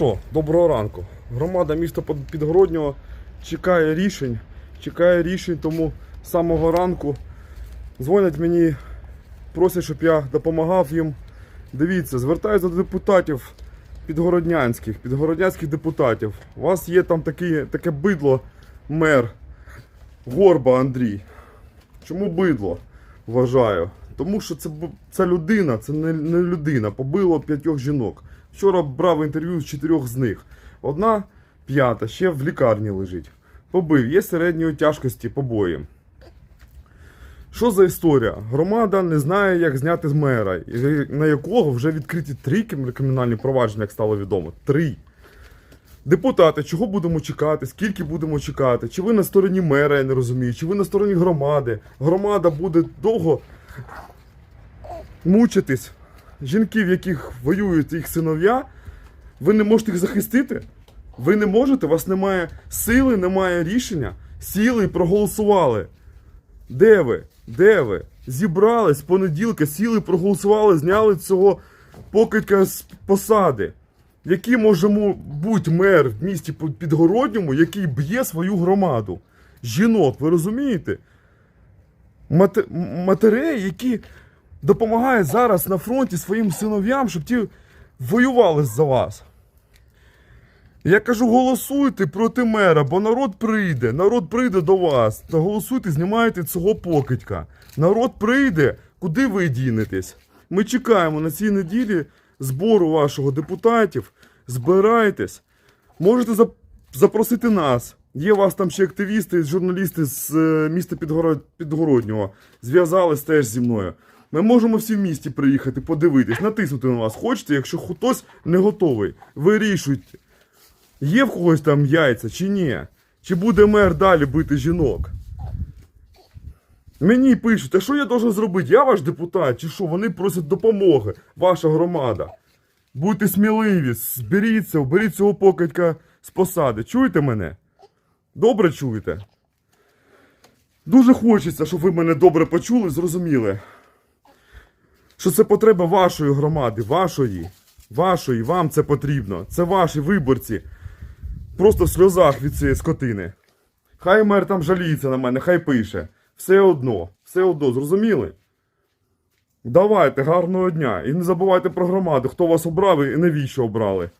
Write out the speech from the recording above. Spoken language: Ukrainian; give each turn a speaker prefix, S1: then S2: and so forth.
S1: Що, доброго ранку. Громада міста Підгороднього чекає рішень. Чекає рішень, тому з самого ранку дзвонять мені, просять, щоб я допомагав їм. Дивіться, звертаюся до депутатів підгороднянських, підгороднянських депутатів. У вас є там такі, таке бидло, мер Горба Андрій. Чому бидло? Вважаю. Тому що це, це людина, це не, не людина. Побило п'ятьох жінок. Вчора брав інтерв'ю з чотирьох з них. Одна п'ята, ще в лікарні лежить. Побив, є середньої тяжкості побої. Що за історія? Громада не знає, як зняти з мера, на якого вже відкриті три кримінальні провадження, як стало відомо. Три. Депутати, чого будемо чекати? Скільки будемо чекати? Чи ви на стороні мера, я не розумію, чи ви на стороні громади? Громада буде довго мучитись. Жінки, в яких воюють їх синов'я, ви не можете їх захистити? Ви не можете, у вас немає сили, немає рішення. Сіли і проголосували. Де ви? Де ви? Зібрались понеділка, сіли, проголосували, зняли цього покидька з посади. Який може бути мер в місті Підгородньому, який б'є свою громаду? Жінок, ви розумієте? Мате- матерей, які допомагають зараз на фронті своїм синов'ям, щоб ті воювали за вас. Я кажу, голосуйте проти мера, бо народ прийде, народ прийде до вас. Та голосуйте, знімайте цього покидька. Народ прийде, куди ви дінетесь? Ми чекаємо на цій неділі збору вашого депутатів. Збирайтесь. Можете запросити нас. Є у вас там ще активісти, журналісти з е, міста Підгороднього. Зв'язались теж зі мною. Ми можемо всі в місті приїхати, подивитись, натиснути на вас. Хочете, якщо хтось не готовий, вирішуйте. Є в когось там яйця чи ні? Чи буде мер далі бити жінок? Мені пишуть, а що я должен зробити? Я ваш депутат, чи що? Вони просять допомоги, ваша громада. Будьте сміливі, зберіться, оберіть цього покидька з посади. Чуєте мене? Добре чуєте? Дуже хочеться, щоб ви мене добре почули, зрозуміли. Що це потреба вашої громади, вашої. Вашої, вам це потрібно. Це ваші виборці. Просто в сльозах від цієї скотини. Хай мер там жаліється на мене, хай пише. Все одно, все одно, зрозуміли? Давайте, гарного дня. І не забувайте про громаду, хто вас обрав і навіщо обрали.